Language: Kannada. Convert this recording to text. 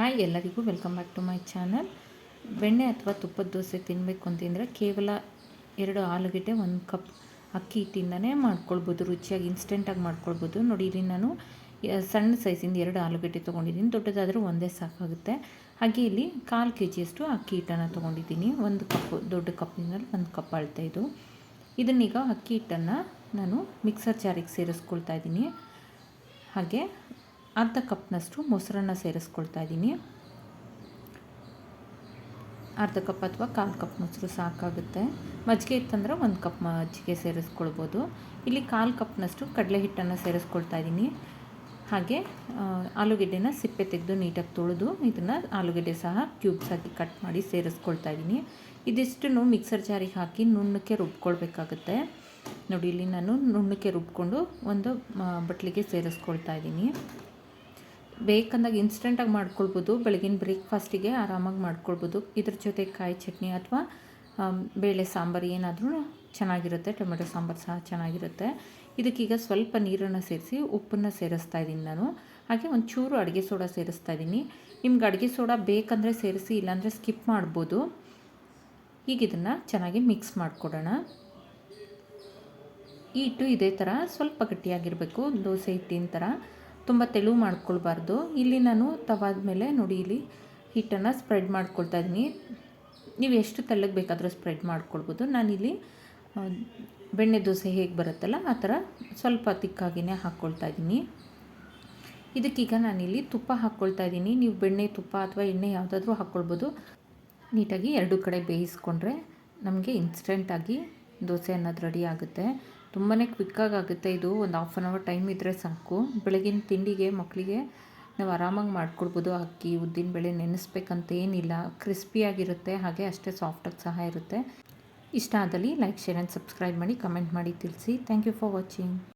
ಹಾಯ್, ಎಲ್ಲರಿಗೂ welcome back to my channel. ಬೆಣ್ಣೆ ಅಥವಾ ತುಪ್ಪದ ದೋಸೆ ತಿನ್ನಬೇಕು ಅಂತಂದರೆ ಕೇವಲ ಎರಡು ಆಲೂಗೆಡ್ಡೆ, ಒಂದು ಕಪ್ ಅಕ್ಕಿ ಹಿಟ್ಟಿಂದನೇ ಮಾಡ್ಕೊಳ್ಬೋದು. ರುಚಿಯಾಗಿ ಇನ್ಸ್ಟೆಂಟಾಗಿ ಮಾಡ್ಕೊಳ್ಬೋದು. ನೋಡಿ, ಇಲ್ಲಿ ನಾನು ಸಣ್ಣ ಸೈಜಿಂದ ಎರಡು ಆಲೂಗೆಡ್ಡೆ ತೊಗೊಂಡಿದ್ದೀನಿ. ದೊಡ್ಡದಾದರೂ ಒಂದೇ ಸಾಕಾಗುತ್ತೆ. ಹಾಗೆ ಇಲ್ಲಿ ಕಾಲು ಕೆ ಜಿಯಷ್ಟು ಅಕ್ಕಿ ಹಿಟ್ಟನ್ನು ತೊಗೊಂಡಿದ್ದೀನಿ. ಒಂದು ಕಪ್, ದೊಡ್ಡ ಕಪ್ಪಿನಲ್ಲಿ ಒಂದು ಕಪ್ ಅಳ್ತಾ ಇದು. ಇದನ್ನೀಗ ಅಕ್ಕಿ ಹಿಟ್ಟನ್ನು ನಾನು ಮಿಕ್ಸರ್ ಜಾರಿಗೆ ಸೇರಿಸ್ಕೊಳ್ತಾ ಇದ್ದೀನಿ. ಹಾಗೆ ಅರ್ಧ ಕಪ್ನಷ್ಟು ಮೊಸರನ್ನು ಸೇರಿಸ್ಕೊಳ್ತಾ ಇದ್ದೀನಿ. ಅರ್ಧ ಕಪ್ ಅಥವಾ ಕಾಲು ಕಪ್ ಮೊಸರು ಸಾಕಾಗುತ್ತೆ. ಮಜ್ಜಿಗೆ ಇತ್ತಂದ್ರೆ ಒಂದು ಕಪ್ ಮಜ್ಜಿಗೆ ಸೇರಿಸ್ಕೊಳ್ಬೋದು. ಇಲ್ಲಿ ಕಾಲು ಕಪ್ನಷ್ಟು ಕಡಲೆ ಹಿಟ್ಟನ್ನು ಸೇರಿಸ್ಕೊಳ್ತಾ ಇದ್ದೀನಿ. ಹಾಗೆ ಆಲೂಗೆಡ್ಡೆನ ಸಿಪ್ಪೆ ತೆಗೆದು ನೀಟಾಗಿ ತೊಳೆದು ಇದನ್ನು ಆಲೂಗೆಡ್ಡೆ ಸಹ ಕ್ಯೂಬ್ಸ್ ಆಗಿ ಕಟ್ ಮಾಡಿ ಸೇರಿಸ್ಕೊಳ್ತಾ ಇದ್ದೀನಿ. ಇದಿಷ್ಟನ್ನು ಮಿಕ್ಸರ್ ಜಾರಿಗೆ ಹಾಕಿ ನುಣ್ಣಕ್ಕೆ ರುಬ್ಕೊಳ್ಬೇಕಾಗುತ್ತೆ. ನೋಡಿ, ಇಲ್ಲಿ ನಾನು ನುಣ್ಣಕ್ಕೆ ರುಬ್ಕೊಂಡು ಒಂದು ಬಟ್ಲಿಗೆ ಸೇರಿಸ್ಕೊಳ್ತಾ ಇದ್ದೀನಿ. ಬೇಕಂದಾಗ ಇನ್ಸ್ಟೆಂಟಾಗಿ ಮಾಡ್ಕೊಳ್ಬೋದು. ಬೆಳಗಿನ ಬ್ರೇಕ್ಫಾಸ್ಟಿಗೆ ಆರಾಮಾಗಿ ಮಾಡ್ಕೊಳ್ಬೋದು. ಇದ್ರ ಜೊತೆ ಕಾಯಿ ಚಟ್ನಿ ಅಥವಾ ಬೇಳೆ ಸಾಂಬಾರು ಏನಾದರೂ ಚೆನ್ನಾಗಿರುತ್ತೆ. ಟೊಮೆಟೊ ಸಾಂಬಾರು ಸಹ ಚೆನ್ನಾಗಿರುತ್ತೆ. ಇದಕ್ಕೀಗ ಸ್ವಲ್ಪ ನೀರನ್ನು ಸೇರಿಸಿ ಉಪ್ಪನ್ನು ಸೇರಿಸ್ತಾ ಇದ್ದೀನಿ ನಾನು. ಹಾಗೆ ಒಂದು ಚೂರು ಅಡುಗೆ ಸೋಡಾ ಸೇರಿಸ್ತಾ ಇದ್ದೀನಿ. ನಿಮ್ಗೆ ಅಡುಗೆ ಸೋಡಾ ಬೇಕಂದರೆ ಸೇರಿಸಿ, ಇಲ್ಲಾಂದರೆ ಸ್ಕಿಪ್ ಮಾಡ್ಬೋದು. ಈಗ ಇದನ್ನು ಚೆನ್ನಾಗಿ ಮಿಕ್ಸ್ ಮಾಡಿಕೊಡೋಣ. ಈ ಹಿಟ್ಟು ಇದೇ ಥರ ಸ್ವಲ್ಪ ಗಟ್ಟಿಯಾಗಿರಬೇಕು. ದೋಸೆ ಹಿಟ್ಟಿನ ಥರ ತುಂಬ ತೆಳು ಮಾಡ್ಕೊಳ್ಬಾರ್ದು. ಇಲ್ಲಿ ನಾನು ತವಾದ ಮೇಲೆ ನೋಡಿ, ಇಲ್ಲಿ ಹಿಟ್ಟನ್ನು ಸ್ಪ್ರೆಡ್ ಮಾಡ್ಕೊಳ್ತಾ ಇದ್ದೀನಿ. ನೀವು ಎಷ್ಟು ತೆಳ್ಳಗೆ ಬೇಕಾದರೂ ಸ್ಪ್ರೆಡ್ ಮಾಡ್ಕೊಳ್ಬೋದು. ನಾನಿಲ್ಲಿ ಬೆಣ್ಣೆ ದೋಸೆ ಹೇಗೆ ಬರುತ್ತಲ್ಲ, ಆ ಥರ ಸ್ವಲ್ಪ ತಿಕ್ಕಾಗಿನೇ ಹಾಕ್ಕೊಳ್ತಾ ಇದ್ದೀನಿ. ಇದಕ್ಕೀಗ ನಾನಿಲ್ಲಿ ತುಪ್ಪ ಹಾಕ್ಕೊಳ್ತಾ ಇದ್ದೀನಿ. ನೀವು ಬೆಣ್ಣೆ ತುಪ್ಪ ಅಥವಾ ಎಣ್ಣೆ ಯಾವುದಾದ್ರೂ ಹಾಕ್ಕೊಳ್ಬೋದು ನೀಟಾಗಿ ಎರಡು ಕಡೆ ಬೇಯಿಸ್ಕೊಂಡ್ರೆ ನಮಗೆ ಇನ್ಸ್ಟೆಂಟಾಗಿ ದೋಸೆ ಅನ್ನೋದು ರೆಡಿ ಆಗುತ್ತೆ. ತುಂಬಾ ಕ್ವಿಕ್ಕಾಗಿ ಆಗುತ್ತೆ ಇದು. ಒಂದು ಹಾಫ್ ಆನ್ ಅವರ್ ಟೈಮ್ ಇದ್ದರೆ ಸಾಕು. ಬೆಳಗಿನ ತಿಂಡಿಗೆ ಮಕ್ಕಳಿಗೆ ನಾವು ಆರಾಮಾಗಿ ಮಾಡ್ಕೊಡ್ಬೋದು. ಅಕ್ಕಿ ಉದ್ದಿನಬೇಳೆ ನೆನೆಸ್ಬೇಕಂತ ಏನಿಲ್ಲ. ಕ್ರಿಸ್ಪಿಯಾಗಿರುತ್ತೆ ಹಾಗೆ ಅಷ್ಟೇ ಸಾಫ್ಟಾಗಿ ಸಹ ಇರುತ್ತೆ. ಇಷ್ಟ ಆದಲ್ಲಿ ಲೈಕ್ ಶೇರ್ ಆ್ಯಂಡ್ ಸಬ್ಸ್ಕ್ರೈಬ್ ಮಾಡಿ ಕಮೆಂಟ್ ಮಾಡಿ ತಿಳಿಸಿ. Thank you for watching